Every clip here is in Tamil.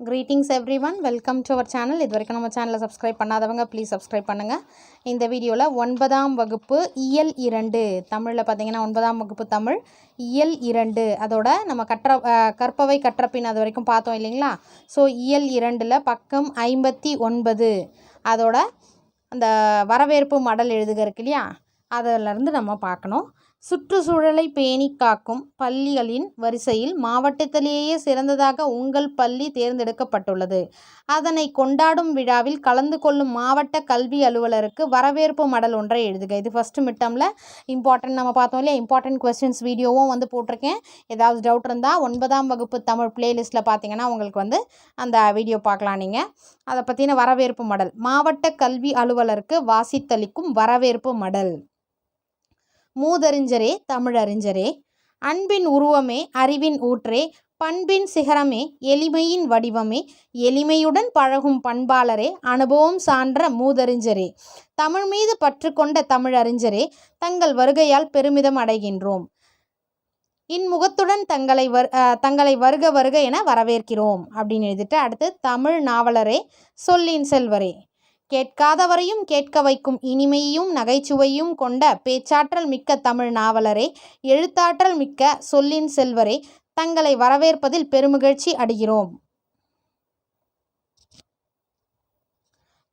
Greetings everyone welcome to our channel இது வரைக்கும் நம்ம சேனலை சப்ஸ்கிரைப் பண்ணாதவங்க ப்ளீஸ் சப்ஸ்கிரைப் பண்ணுங்கள் இந்த வீடியோவில் ஒன்பதாம் வகுப்பு இயல் இரண்டு. தமிழில் பார்த்தீங்கன்னா ஒன்பதாம் வகுப்பு தமிழ் இயல் இரண்டு. அதோட நம்ம கற்ற கற்பவை கற்றப்பின் அது வரைக்கும் பார்த்தோம் இல்லைங்களா? ஸோ இயல் இரண்டில் பக்கம் ஐம்பத்தி ஒன்பது. அதோட அந்த வரவேற்பு மடல் எழுதுக இருக்கு இல்லையா? அதிலிருந்து நம்ம பார்க்கணும். சுற்றுச்சூழலை பேணி காக்கும் பள்ளிகளின் வரிசையில் மாவட்டத்திலேயே சிறந்ததாக உங்கள் பள்ளி தேர்ந்தெடுக்கப்பட்டுள்ளது. அதனை கொண்டாடும் விழாவில் கலந்து கொள்ளும் மாவட்ட கல்வி அலுவலருக்கு வரவேற்பு மடல் ஒன்றை எழுதுக. இது ஃபஸ்ட்டு மிட்டமில் இம்பார்ட்டன்ட் நம்ம பார்த்தோம் இல்லையா? இம்பார்ட்டன்ட் கொஸ்டின்ஸ் வீடியோவும் வந்து போட்டிருக்கேன். ஏதாவது டவுட் இருந்தால் ஒன்பதாம் வகுப்பு தமிழ் பிளேலிஸ்ட்டில் பார்த்தீங்கன்னா உங்களுக்கு வந்து அந்த வீடியோ பார்க்கலாம் நீங்கள் அதை பற்றின வரவேற்பு மடல். மாவட்ட கல்வி அலுவலருக்கு வாசித்தளிக்கும் வரவேற்பு மடல். மூதறிஞரே தமிழறிஞரே. அன்பின் உருவமே அறிவின் ஊற்றே பண்பின் சிகரமே எளிமையின் வடிவமே எளிமையுடன் பழகும் பண்பாளரே அனுபவம் சான்ற மூதறிஞரே. தமிழ் மீது பற்று கொண்ட தமிழறிஞரே தங்கள் வருகையால் பெருமிதம் அடைகின்றோம். இன்முகத்துடன் தங்களை வர் தங்களை வருக வருக என வரவேற்கிறோம் அப்படின்னு எழுதிட்டு அடுத்து தமிழ் நாவலரே சொல்லின் செல்வரே. கேட்காதவரையும் கேட்க வைக்கும் இனிமையும் நகைச்சுவையும் கொண்ட பேச்சாற்றல் மிக்க தமிழ் நாவலரே எழுத்தாற்றல் மிக்க சொல்லின் செல்வரே தங்களை வரவேற்பதில் பெருமகிழ்ச்சி அடைகிறோம்.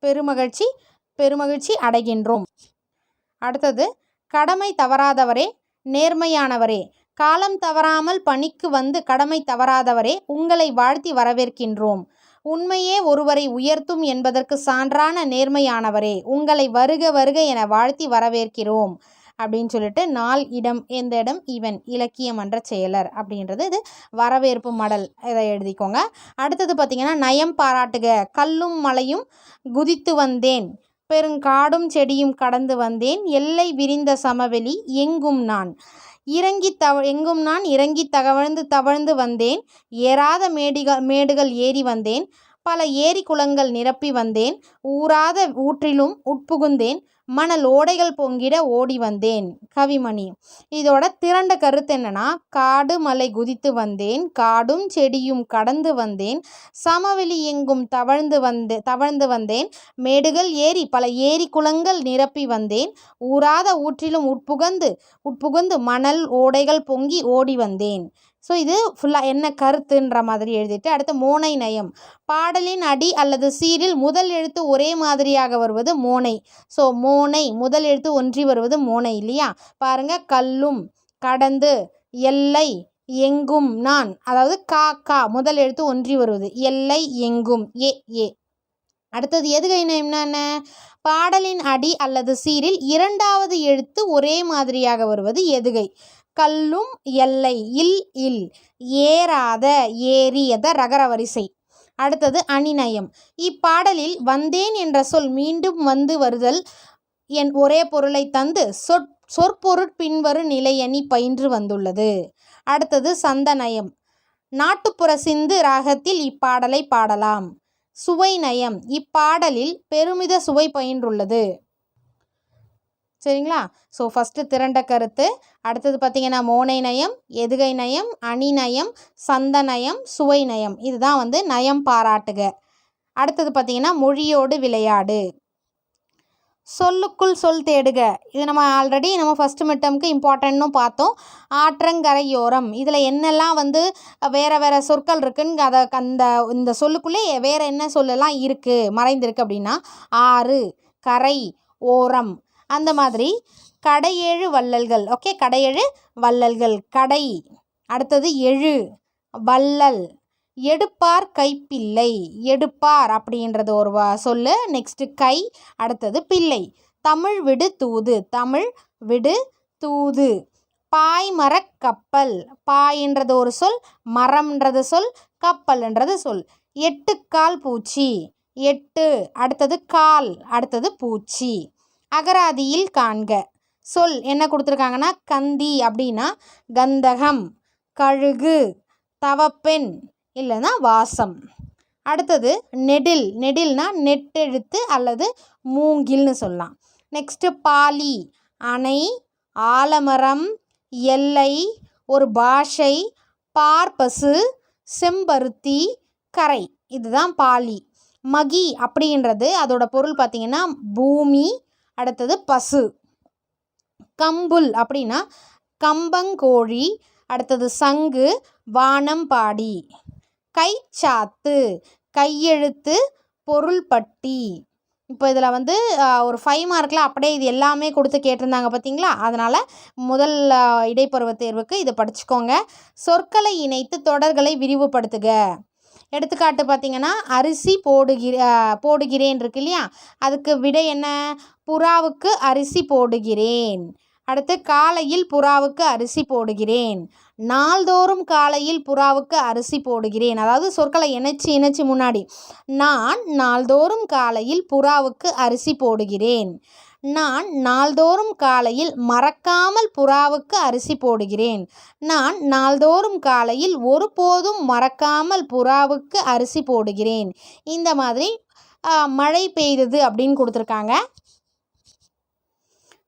பெருமகிழ்ச்சி பெருமகிழ்ச்சி அடைகின்றோம். அடுத்தது கடமை தவறாதவரே நேர்மையானவரே காலம் தவறாமல் பணிக்கு வந்து கடமை தவறாதவரே உங்களை வாழ்த்தி வரவேற்கின்றோம். உண்மையே ஒருவரை உயர்த்தும் என்பதற்கு சான்றான நேர்மையானவரே. உங்களை வருக வருக என வாழ்த்தி வரவேற்கிறோம். அப்படின்னு சொல்லிட்டு நாள் இடம் எந்த இடம்? இவன் இலக்கிய மன்ற செயலர் அப்படின்றது இது. வரவேற்பு மடல் இதை எழுதிக்கோங்க. அடுத்தது பார்த்திங்கன்னா நயம் பாராட்டுக கல்லும் மலையும் குதித்து வந்தேன். பெருங்காடும் செடியும் கடந்து வந்தேன். எல்லை விரிந்த சமவெளி எங்கும் நான். இறங்கி தவ எங்கும் நான் இறங்கி தகவழ்ந்து தவழ்ந்து வந்தேன். ஏறாத மேடிகள் மேடுகள் ஏறி வந்தேன். பல ஏரி குளங்கள் நிரப்பி வந்தேன். ஊராத ஊற்றிலும் உட்புகுந்தேன். மணல் ஓடைகள் பொங்கிட ஓடி வந்தேன். கவிமணி இதோட திரண்ட கருத்து என்னன்னா காடு மலை குதித்து வந்தேன். காடும் செடியும் கடந்து வந்தேன். சமவெளி எங்கும் தவழ்ந்து வந்தே தவழ்ந்து வந்தேன். மேடுகள் ஏரி பல ஏரி குளங்கள் நிரப்பி வந்தேன். ஊராத ஊற்றிலும் உட்புகந்து உட்புகுந்து மணல் ஓடைகள் பொங்கி ஓடி வந்தேன். ஸோ இது ஃபுல்லாக என்ன கருத்துன்ற மாதிரி எழுதிட்டு அடுத்து மோனை நயம். பாடலின் அடி அல்லது சீரில் முதல் எழுத்து ஒரே மாதிரியாக வருவது மோனை. ஸோ மோனை முதல் எழுத்து ஒன்றி வருவது மோனை இல்லையா? பாருங்க கல்லும் கடந்து எல்லை எங்கும் நான். அதாவது கா கா முதல் எழுத்து ஒன்றி வருவது. எல்லை எங்கும் ஏ ஏ. அடுத்தது எதுகை நயம்னா என்ன? பாடலின் அடி அல்லது சீரில் இரண்டாவது எழுத்து ஒரே மாதிரியாக வருவது எதுகை. கல்லும் எல்லை இல் இல் ஏறாத ஏறி அத ரகர வரிசை அடுத்தது அணிநயம். இப்பாடலில் வந்தேன் என்ற சொல் மீண்டும் வந்து வருதல் என் ஒரே பொருளை தந்து சொற் சொற்பொருட் பின்வரும் நிலையணி பயின்று வந்துள்ளது. அடுத்தது சந்தநயம். நாட்டுப்புற சிந்து ராகத்தில் இப்பாடலை பாடலாம். சுவை நயம் இப்பாடலில் பெருமித சுவை பயின்றுள்ளது. சரிங்களா? ஸோ ஃபஸ்ட்டு திரண்ட கருத்து. அடுத்தது பார்த்திங்கன்னா மோனை நயம் எதுகை நயம் அணி நயம் சந்த நயம் சுவை நயம். இதுதான் வந்து நயம் பாராட்டுக. அடுத்தது பார்த்திங்கன்னா மொழியோடு விளையாடு. சொல்லுக்குள் சொல் தேடுக. இது நம்ம ஆல்ரெடி நம்ம ஃபஸ்ட்டு மிட்டம்க்கு இம்பார்ட்டன்ட்னும் பார்த்தோம். ஆற்றங்கரையோரம். இதில் என்னெல்லாம் வந்து வேறு வேறு சொற்கள் இருக்குன்னு அதை அந்த இந்த சொல்லுக்குள்ளே வேறு என்ன சொல்லலாம் இருக்குது மறைந்திருக்கு அப்படின்னா ஆறு கரை ஓரம். அந்த மாதிரி கடையேழு வள்ளல்கள். ஓகே கடையேழு வள்ளல்கள். கடை. அடுத்தது எழு வள்ளல். எடுப்பார் கைப்பிள்ளை. எடுப்பார் அப்படின்றது ஒரு வ சொல்லு. நெக்ஸ்ட்டு கை அடுத்தது பிள்ளை. தமிழ் விடு தூது. தமிழ் விடு தூது. பாய்மரக் கப்பல். பாயின்றது ஒரு சொல் மரம்ன்றது சொல் கப்பல்ன்றது சொல். எட்டுக்கால் பூச்சி. எட்டு. அடுத்தது கால். அடுத்தது பூச்சி. அகராதியில் காண்க. சொல் என்ன கொடுத்துருக்காங்கன்னா? கந்தி அப்படின்னா கந்தகம் கழுகு தவப்பெண் இல்லைன்னா வாசம். அடுத்தது நெடில் நெடில்னா நெட்டெழுத்து அல்லது மூங்கில்னு சொல்லலாம். நெக்ஸ்ட்டு பாலி அணை ஆலமரம் எல்லை ஒரு பாஷை பார்ப்பசு செம்பருத்தி கரை. இதுதான் பாலி. மகி அப்படின்றது அதோட பொருள் பார்த்திங்கன்னா பூமி அடுத்தது பசு. கம்புல் அப்படின்னா கம்பங்கோழி அடுத்தது சங்கு வானம்பாடி. கைச்சாத்து கையெழுத்து பொருள்பட்டி. இப்போ இதில் வந்து ஒரு ஃபைவ் மார்க்கில் அப்படியே இது எல்லாமே கொடுத்து கேட்டிருந்தாங்க பார்த்தீங்களா அதனால் முதல் இடைப்பருவ தேர்வுக்கு இதை படிச்சுக்கோங்க. சொற்களை இணைத்து தொடர்களை விரிவுபடுத்துக. எடுத்துக்காட்டு பார்த்திங்கன்னா அரிசி போடுகிற போடுகிறேன் இருக்கு இல்லையா? அதுக்கு விடை என்ன? புறாவுக்கு அரிசி போடுகிறேன். அடுத்து காலையில் புறாவுக்கு அரிசி போடுகிறேன். நாள்தோறும் காலையில் புறாவுக்கு அரிசி போடுகிறேன். அதாவது சொற்களை இணைச்சி இணைச்சி முன்னாடி. நான் நாள்தோறும் காலையில் புறாவுக்கு அரிசி போடுகிறேன். நான் நாள்தோறும் காலையில் மறக்காமல் புறாவுக்கு அரிசி போடுகிறேன். நான் நாள்தோறும் காலையில் ஒருபோதும் மறக்காமல் புறாவுக்கு அரிசி போடுகிறேன். இந்த மாதிரி மழை பெய்தது அப்படின்னு கொடுத்துருக்காங்க.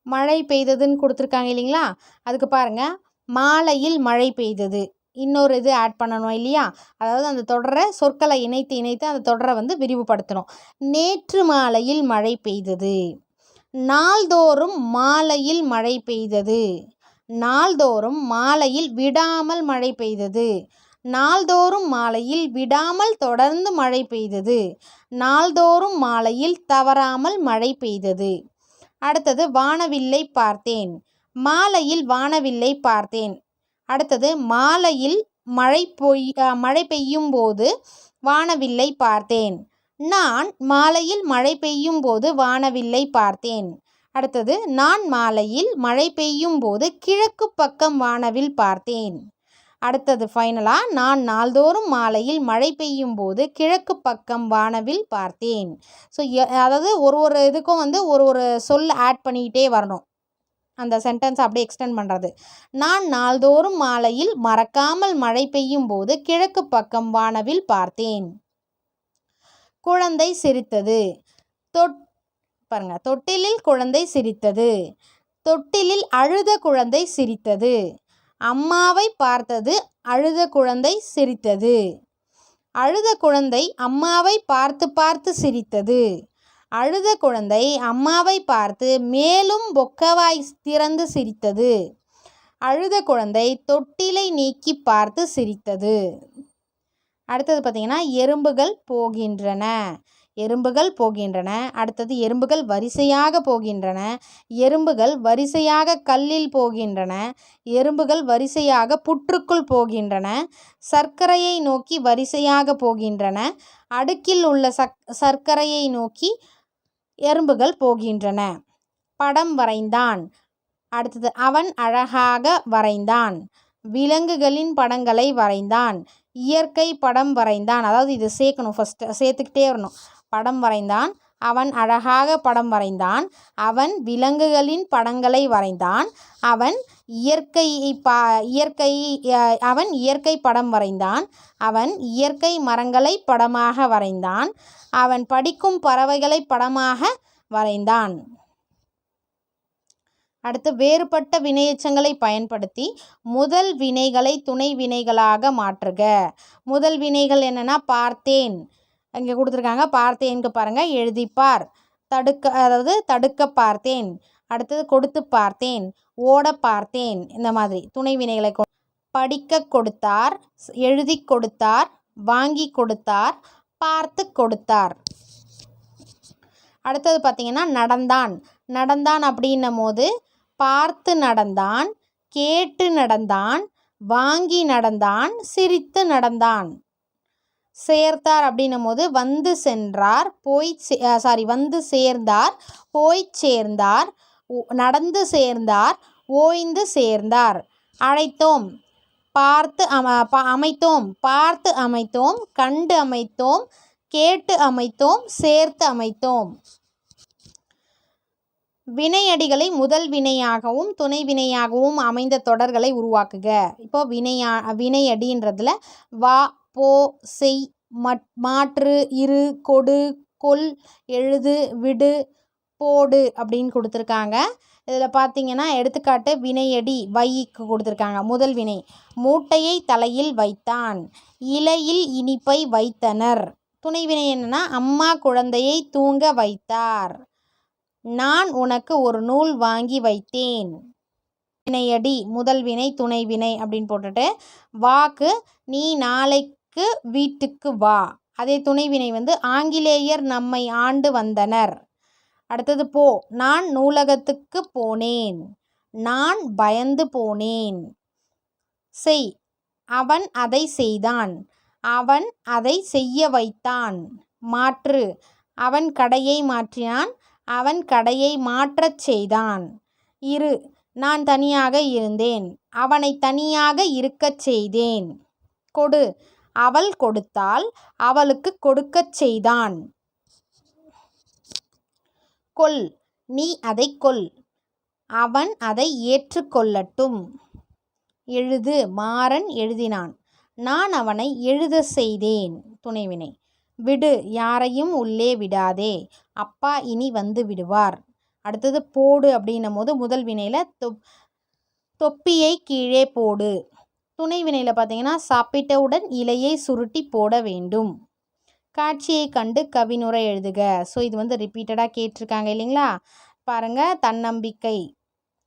மழை பெய்ததுன்னு கொடுத்துருக்காங்க இல்லைங்களா? அதுக்கு பாருங்கள் மாலையில் மழை பெய்தது. இன்னொரு இது ஆட் பண்ணணும் இல்லையா? அதாவது அந்த தொடரை சொற்களை இணைத்து இணைத்து அந்த தொடரை வந்து விரிவுபடுத்தணும். நேற்று மாலையில் மழை பெய்தது. நாள்தோறும் மாலையில் மழை பெய்தது. நாள்தோறும் மாலையில் விடாமல் மழை பெய்தது. நாள்தோறும் மாலையில் விடாமல் தொடர்ந்து மழை பெய்தது. நாள்தோறும் மாலையில் தவறாமல் மழை பெய்தது. அடுத்தது வானவில்லை பார்த்தேன். மாலையில் வானவில்லை பார்த்தேன். அடுத்தது மாலையில் மழை பொய் மழை பெய்யும் போது வானவில்லை பார்த்தேன். நான் மாலையில் மழை பெய்யும் போது வானவில்லை பார்த்தேன். அடுத்தது நான் மாலையில் மழை பெய்யும் போது கிழக்கு பக்கம் வானவில் பார்த்தேன். அடுத்தது ஃபைனலாக நான் நாள்தோறும் மாலையில் மழை பெய்யும் போது கிழக்கு பக்கம் வானவில் பார்த்தேன். ஸோ அதாவது ஒரு ஒரு இதுக்கும் வந்து ஒரு ஒரு சொல் ஆட் பண்ணிக்கிட்டே வரணும். அந்த சென்டென்ஸ் அப்படியே எக்ஸ்டெண்ட் பண்ணுறது நான் நாள்தோறும் மாலையில் மறக்காமல் மழை பெய்யும் போது கிழக்கு பக்கம் வானவில் பார்த்தேன். குழந்தை சிரித்தது. தொட் பாருங்க தொட்டிலில் குழந்தை சிரித்தது. தொட்டிலில் அழுத குழந்தை சிரித்தது. அம்மாவை பார்த்தது அழுத குழந்தை சிரித்தது. அழுத குழந்தை அம்மாவை பார்த்து பார்த்து சிரித்தது. அழுத குழந்தை அம்மாவை பார்த்து மேலும் பொக்கவாய் திறந்து சிரித்தது. அழுத குழந்தை தொட்டிலை நீக்கி பார்த்து சிரித்தது. அடுத்தது பார்த்திங்கன்னா எறும்புகள் போகின்றன. எறும்புகள் போகின்றன. அடுத்தது எறும்புகள் வரிசையாக போகின்றன. எறும்புகள் வரிசையாக கல்லில் போகின்றன. எறும்புகள் வரிசையாக புற்றுக்குள் போகின்றன. சர்க்கரையை நோக்கி வரிசையாக போகின்றன. அடுக்கில் உள்ள சக் சர்க்கரையை நோக்கி எறும்புகள் போகின்றன. படம் வரைந்தான். அடுத்தது அவன் அழகாக வரைந்தான். விலங்குகளின் படங்களை வரைந்தான். இயற்கை படம் வரைந்தான். அதாவது இது சேர்க்கணும் ஃபஸ்ட்டு சேர்த்துக்கிட்டே வரணும். படம் வரைந்தான். அவன் அழகாக படம் வரைந்தான். அவன் விலங்குகளின் படங்களை வரைந்தான். அவன் இயற்கை பா இயற்கை அவன் இயற்கை படம் வரைந்தான். அவன் இயற்கை மரங்களை படமாக வரைந்தான். அவன் படிக்கும் பறவைகளை படமாக வரைந்தான். அடுத்து வேறுபட்ட வினையச்சங்களை பயன்படுத்தி முதல் வினைகளை துணை வினைகளாக மாற்றுக. முதல் வினைகள் என்னென்னா பார்த்தேன். இங்கே கொடுத்துருக்காங்க. பார்த்தேன்க்கு பாருங்கள் எழுதிப்பார். தடுக்க அதாவது தடுக்க பார்த்தேன். அடுத்தது கொடுத்து பார்த்தேன். ஓட பார்த்தேன். இந்த மாதிரி துணை வினைகளை படிக்க கொடுத்தார். எழுதி கொடுத்தார். வாங்கி கொடுத்தார். பார்த்து கொடுத்தார். அடுத்தது பார்த்திங்கன்னா நடந்தான். நடந்தான் அப்படின்னும் போது பார்த்து நடந்தான். கேட்டு நடந்தான். வாங்கி நடந்தான். சிரித்து நடந்தான். சேர்த்தார் அப்படின்னும் போது வந்து சென்றார் போய் சாரி வந்து சேர்ந்தார் போய் சேர்ந்தார் நடந்து சேர்ந்தார் ஓய்ந்து சேர்ந்தார். அழைத்தோம் பார்த்து அமைத்தோம் பார்த்து அமைத்தோம் கண்டு அமைத்தோம் கேட்டு அமைத்தோம் சேர்த்து அமைத்தோம். வினையடிகளை முதல் வினையாகவும் துணை வினையாகவும் அமைந்த தொடர்களை உருவாக்குக. இப்போ வினையா வினையடின்றதுல வா போ செய் மட் மாற்று இரு கொடு கொல் எழுது விடு போடு அப்படின்னு கொடுத்துருக்காங்க. இதில் பார்த்தீங்கன்னா எடுத்துக்காட்டு வினையடி வைக்கு கொடுத்துருக்காங்க. முதல் வினை மூட்டையை தலையில் வைத்தான் இலையில் இனிப்பை வைத்தனர். துணை வினை என்னன்னா அம்மா குழந்தையை தூங்க வைத்தார். நான் உனக்கு ஒரு நூல் வாங்கி வைத்தேன். வினையடி முதல் வினை துணை வினை அப்படின்னு போட்டுட்டு வாக்கு நீ நாளை வீட்டுக்கு வா. அதே துணைவினை வந்து ஆங்கிலேயர் நம்மை ஆண்டு வந்தனர். அடுத்தது போ. நான் நூலகத்துக்கு போனேன். நான் பயந்து போனேன். செய். அவன் அதை செய்தான். அவன் அதை செய்ய வைத்தான். மாற்று. அவன் கடையை மாற்றினான். அவன் கடையை மாற்றச் செய்தான். இரு. நான் தனியாக இருந்தேன். அவனை தனியாக இருக்கச் செய்தேன். கொடு. அவள் கொடுத்தால் அவளுக்கு கொடுக்கச் செய்தான். கொல் நீ அதை கொல். அவன் அதை ஏற்றுக்கொள்ளட்டும் எழுது மாறன் எழுதினான். நான் அவனை எழுத செய்தேன் துணைவினை. விடு யாரையும் உள்ளே விடாதே. அப்பா இனி வந்து விடுவார். அடுத்தது போடு அப்படின்னும் போது முதல் வினையில் தொப் தொப்பியை கீழே போடு. துணை வினையில் பார்த்தீங்கன்னா சாப்பிட்டவுடன் இலையை சுருட்டி போட வேண்டும். காட்சியை கண்டு கவினுரை எழுதுக. ஸோ இது வந்து ரிப்பீட்டடாக கேட்டிருக்காங்க இல்லைங்களா? பாருங்கள் தன்னம்பிக்கை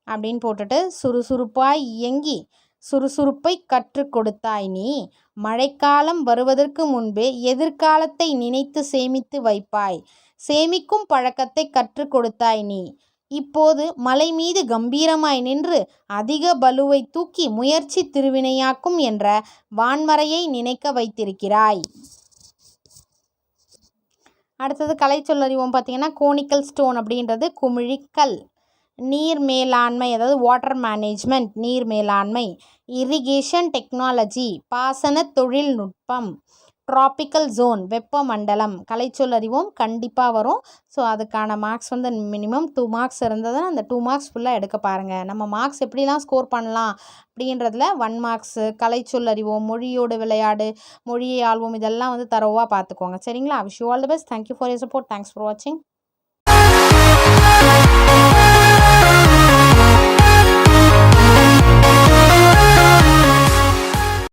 அப்படின்னு போட்டுட்டு சுறுசுறுப்பாய் இயங்கி சுறுசுறுப்பை கற்றுக் கொடுத்தாய் நீ. மழைக்காலம் வருவதற்கு முன்பே எதிர்காலத்தை நினைத்து சேமித்து வைப்பாய். சேமிக்கும் பழக்கத்தை கற்றுக் கொடுத்தாய் நீ. இப்போது மலை மீது கம்பீரமாய் நின்று அதிக பலுவை தூக்கி முயற்சி திருவினையாக்கும் என்ற வான்மறையை நினைக்க வைத்திருக்கிறாய். அடுத்தது கலை சொல்லறிவோம் பார்த்தீங்கன்னா கோனிக்கல் ஸ்டோன் அப்படின்றது குமிழிக்கல் நீர் மேலாண்மை அதாவது வாட்டர் மேனேஜ்மெண்ட் நீர் மேலாண்மை இரிகேஷன் டெக்னாலஜி பாசன தொழில்நுட்பம். ட்ராபிக்கல் ஜோன் வெப்பமண்டலம். கலைச்சொல் அறிவோம் கண்டிப்பாக வரும். ஸோ அதுக்கான மார்க்ஸ் வந்து மினிமம் டூ மார்க்ஸ் இருந்ததுன்னா அந்த டூ மார்க்ஸ் ஃபுல்லாக எடுக்க பாருங்கள் நம்ம மார்க்ஸ் எப்படிலாம் ஸ்கோர் பண்ணலாம் அப்படின்றதுல ஒன் மார்க்ஸு கலைச்சொல் அறிவோம் மொழியோடு விளையாடு மொழியை ஆள்வோம் இதெல்லாம் வந்து தரவாக பார்த்துக்கோங்க. சரிங்களா? Wish you all the best thank you for your support thanks for வாட்சிங்